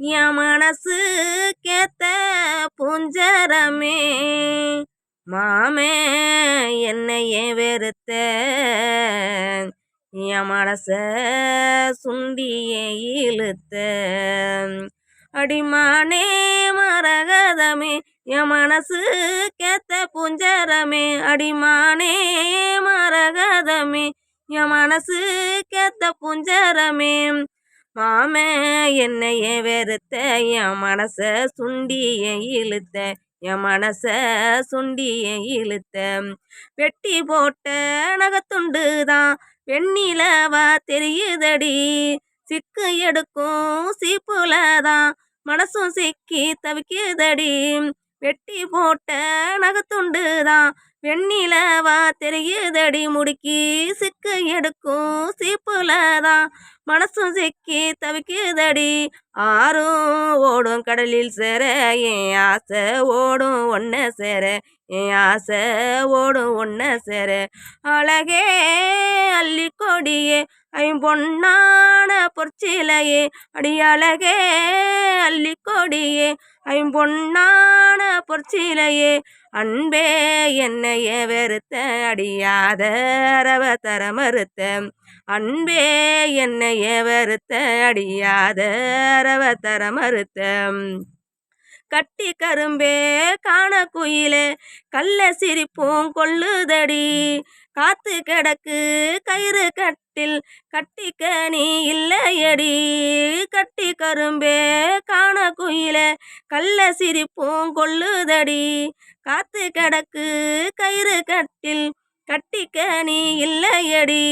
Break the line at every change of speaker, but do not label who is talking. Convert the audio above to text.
என் மனசு கேத்த புஞ்சரமே. மாமே என்னையே வெறுத்த என் மனச சுண்டியே இழுத்த. அடிமானே மரகதமே என் மனசு கேத்த புஞ்சரமே. அடிமானே மரகதமே என் மனசு கேத்த புஞ்சரமே. மாமே என்னைய வெறுத்த? என் மனச சுண்டிய இழுத்த. என் மனச சுண்டிய இழுத்த. வெட்டி போட்ட நகத்துண்டு தான். வெண்ணிலவா தெரியுதடி. சிக்கு எடுக்கும் சீப்புல தான். மனசும் சிக்கி தவிக்குதடி. வெட்டி போட்ட நகத்துண்டு தான். வெண்ணிலவா தெரியுதடி முடுக்கி சிக்கு எடுக்கும் சீப்புல தான். மனசும் சிக்கி தவிக்குதடி ஆறும் ஓடும் கடலில் சேர என் ஆசை ஓடும் ஒன்ன சேர என் ஆசை ஓடும் ஒன்ன சேர. அழகே அள்ளி கொடியே ஐம்பொன்னான பொற்சிலையே. அடி அழகே அள்ளி கொடியே ஐம்பொன்னான பொற்சிலையே அன்பே என்னைய வெறுத்த அடியாத அரவ தர மறுத்த. அன்பே என்னைய வெறுத்த அடியாத அரவ தர மறுத்த. கட்டி கரும்பே காண குயிலே கல்ல சிரிப்பும் கொள்ளுதடி. காத்து கிடக்கு கயிறு கட்டில் கட்டிக்க நீ இல்லையடி. கட்டி கரும்பே காண குயிலே கள்ள சிரிப்பும் கொள்ளுதடி. காத்து கிடக்கு கயிறு கட்டில் கட்டிக்க நீ இல்லையடி.